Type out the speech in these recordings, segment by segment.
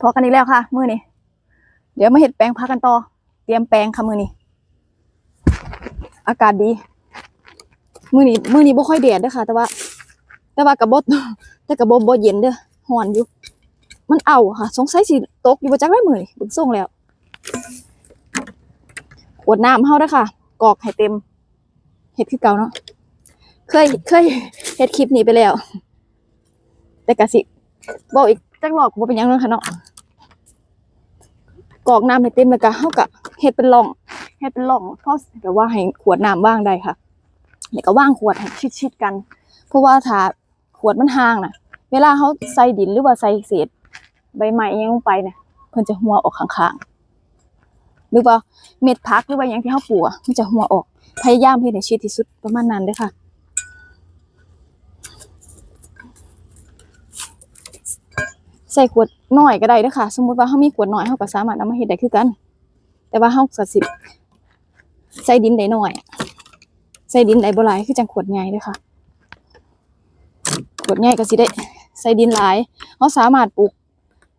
พอกันนี้แล้วค่ะ มือนี้เดี๋ยวมาเห็ดแปลงพักกันต่อ เตรียมแปลงค่ะมือนี้อากาศดี มือนี้มือนี้บ่ค่อยแดดเด้อค่ะ แต่ว่า แต่ว่ากระบดแต่กระบบบ่เย็นเด้อฮ้อนอยู่ มันเอาค่ะ สงสัยสิตกอยู่บ่จักได้มือนี้เบิ่งส่งแล้วขวดน้ำเฮาเด้อค่ะ กอกให้เต็มเฮ็ดคือเก่าเนาะเคยเคยเฮ็ดคลิปนี้ไปแล้ว แต่กะสิบอกอีกจักรอบก็บ่เป็นยังเนาะค่ะเนาะ กรอกน้ำให้เต็มแล้วก็เฮาก็เฮ็ดเป็นร่องเฮ็ดเป็นร่องเพราะแต่ว่าให้ขวดน้ำว่างได้ค่ะแล้วก็ว่างขวดให้ชิดๆกัน เพราะว่าถ้าขวดมันห่างน่ะ เวลาเฮาใส่ดินหรือว่าใส่เศษใบไม้ยังลงไปเนี่ยเพิ่นจะหัวออกข้างๆหรือว่าเม็ดพักหรือว่าหยังที่เฮาปลูกอะมันจะหัวออกพยายามเฮ็ดให้ชิดที่สุดประมาณนั้นเด้อค่ะ ใส่ขวดหน้อยก็ได้ด้อค่ะ สมมติว่าเฮามีขวดหน้อยเฮาก็สามารถเอามาเฮ็ดได้คือกัน แต่ว่าเฮาก็สิใส่ดินได้หน้อยใส่ดินได้บ่หลายคือจังขวดใหญ่เด้อค่ะ ขวดใหญ่ก็สิได้ใส่ดินหลายเฮาสามารถปลูก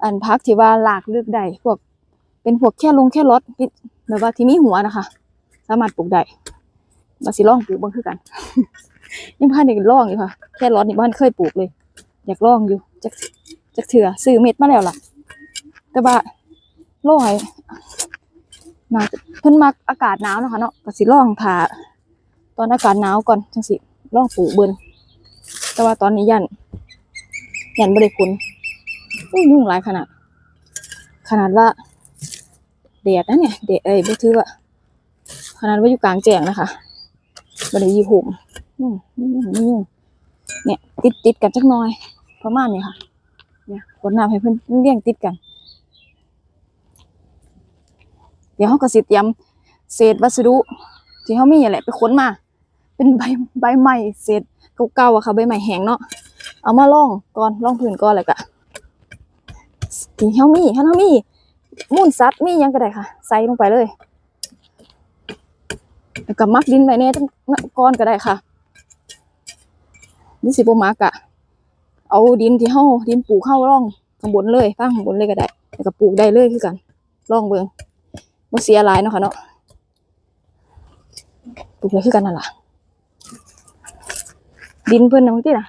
อันพักที่ว่าหลากลือกได้พวกเป็นพวกแค่ลงแค่รถแบบว่าที่มีหัวนะคะ สามารถปลูกได้ว่าสิลองปลูกบ้างคือกันยังพันเด็กลองอยู่ค่ะ แค่รถนี่บ้านเคยปลูกเลย อยากลองอยู่จัก จักเถื่อซื้อเม็ดมาแล้วล่ะ แต่ว่าโลอยน่าเพิ่นมักอากาศหนาวนะคะเนาะก็สิลองถ่าตอนอากาศหนาวก่อนจังสิลองปลูกเบิ่นแต่ว่าตอนนี้ยันยันบ่ได้ผลอุ้ยยุ่งหลายขนาด ขนาดว่าแดดนะเนี่ยแดดเอ้ยบ่ถือว่าขนาดว่าอยู่กลางแจ้งนะคะบ่ได้อยู่ห่มยุ่งยุ่งยุ่งเนี่ย ติดติดกันจักน่อยประมาณนี้ค่ะ เนี่ยกดน้ำให้เพิ่อนเลี้ยงติดกัน เดี๋ยวเขาก็สิเตรียมเศษวัสดุ ที่เขามีอย่างแหละไปค้นมา เป็นใบใบไม้เศษเก่าๆอะค่ะใบไม้แห้งเนาะเอามาล่องก่อนล่องพื้นก่อนแล้วก็ที่เขามีถ้าเขามีมูลสัตว์มีหยังก็ได้ค่ะ ใส่ลงไปเลยแล้วก็มักดินไว้แน่ตั้งก้อนก็ได้ค่ะนี่สิบ่มักอะ เอาดินที่เฮาดินปลูกเข้าร่องข้างบนเลยฟางข้างบนเลยก็ได้แล้วก็ปลูกได้เลยคือกันร่องเบิงบ่เสียหลายเนาะค่ะเนาะปลูกเลยคือกันนั่นล่ะดินเพิ่นน่ะบางทีน่ะ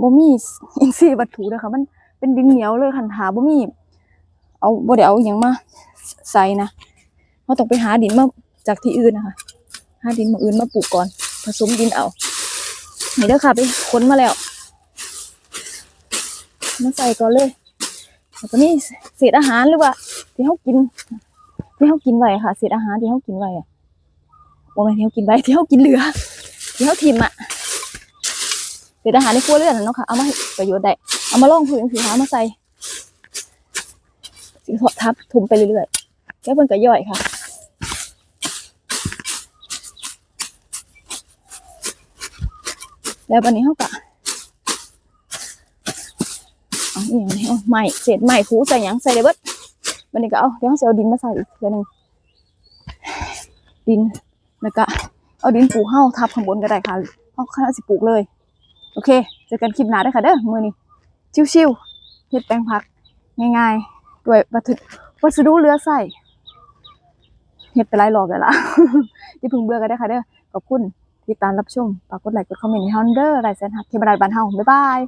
บ่มีอินทรีย์วัตถุเด้อค่ะมันเป็นดินเหนียวเลยคันหาบ่มี เอาบ่ได้เอาอิหยังมาใส่นะเราต้องไปหาดินมาจากที่อื่นนะคะหาดินมาอื่นมาปลูกก่อน ผสมดินเอานี่เด้อค่ะไปค้นมาแล้ว มาใส่ก่อนเลยแล้วก็นี่เศษอาหารหรือว่า ที่เขากิน ที่เขากินไว้ค่ะ เศษอาหารที่เขากินไว้อะว่าไม่นที่เขากินไว้ที่เขากินเหลือ ที่เขาทิมอะเศษอาหารในครัวเรือนน่ะเนาะค่ะ เอามาประโยชน์ได้ เอามาล่องพื้นสีขาวมาใส่สิถอดทับถุมไปเรื่อยๆแล้วเพิ่นก็ย่อยค่ะแล้ววันนี้เขาก็ เอาอหย่างนี้เอาใหม่เศษใหม่ผูใส่หยังใส่เลยเบิดวันนี้ก็เอาเดี๋ยวเราจะเอาดินมาใส่อีกเทื่อหนึงดินแล้วก็เอาดินปลูกเฮ้าทับข้างบนก็ได้ค่ะเอาข้างสิปลูกเลย โอเคเจอกันคลิปหน้าได้ค่ะเด้อมือนี้ชิวๆเฮ็ดแปลงผักง่ายๆด้วยวัตถุวัสดุเหลือใส่เฮ็ดไปหลายรอบแล้วล่ะอย่พิ่งเบื่อกันได้ค่ะเด้อขอบคุณที่ตามรับชมฝากกดไลค์กดคอมเมนต์ให้เฮาเด้อไลค์แซนฮักเทมราดบ้านเฮาบ๊ายบาย